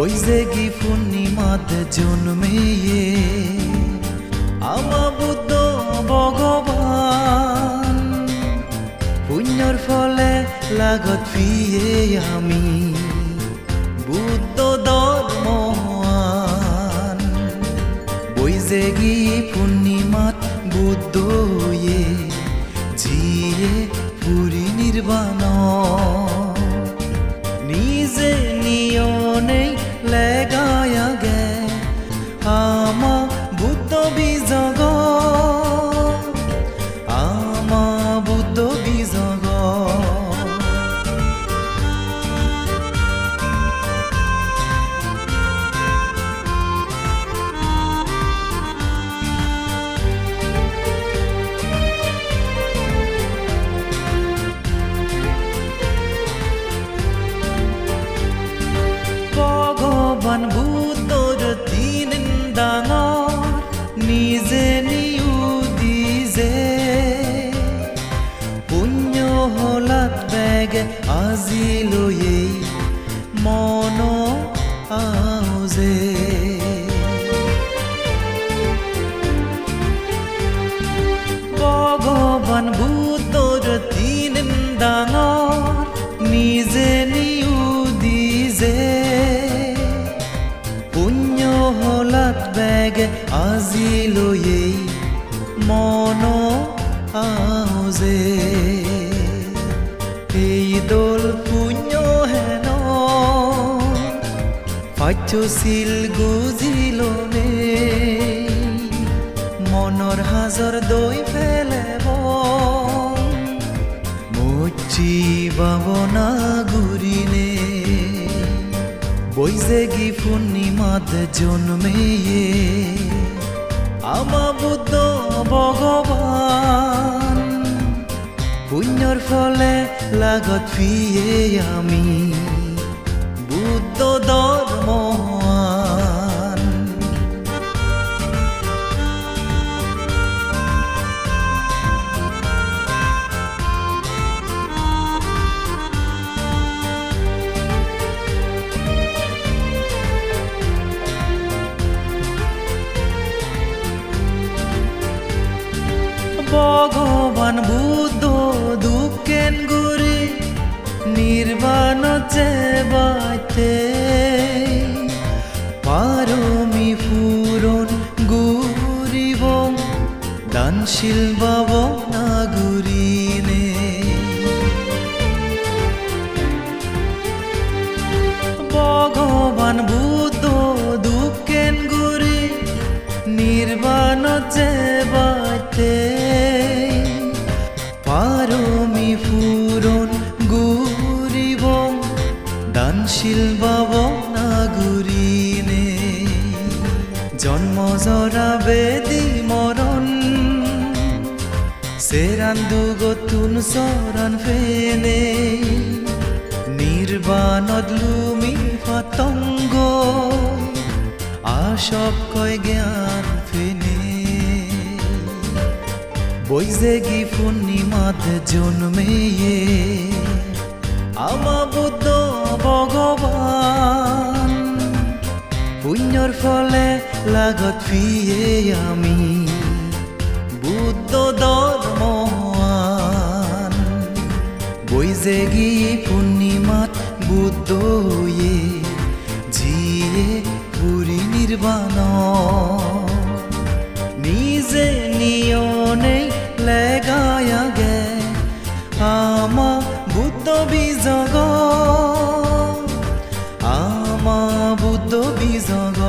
বৈজেগি পূর্ণিমাত জন্মেয়ে আমা বুদ্ধ ভগবান। পুণ্যর ফলে লাগত ফিয়ে আমি বুদ্ধ ধর্মান বৈজেগি পূর্ণিমাত বুদ্ধ ইয়ে জিয়ে পুরী নির্বাণ। বুদ্ধ আজিলৈয়ে মন আউজে ভগবান বুদ্ধর পাঠ্যশীল গুজিলনে মনৰ হাজৰ দৈ পেলেব মুচি বাবনা গুৰিনে বৈজেগি পূর্ণিমাত জন্মেয়ে। আমা বুদ্ধ ভগবান পুণ্যর ফলে লাগত ফিয়ে আমি। বুদ্ধ ভগবান বুদ্ধ দুঃখেন গুরি নির্বাণ চেবাইতে পারমি ফুরন গুরিব দানশীল বাব গুরিনে। ভগবান বুদ্ধ দানশীল বাব না গুরিনে জন্ম জরা বেদি মরণ। সেরান দুগতুন সরান ফেনে, নির্বাণত লুমি পতঙ্গ আশব কয় জ্ঞান ফেনে। বৈজেগি পূর্ণিমাত জন্মেয়ে বুদ্ধ ভগবান, পুণ্যর ফলে লাগত ফিয়ে আমি। বুদ্ধ ধর্মান বৈজেগি পূর্ণিমাত বুদ্ধ ইয়ে জিয়ে পুরী নির্বাণ। do bizon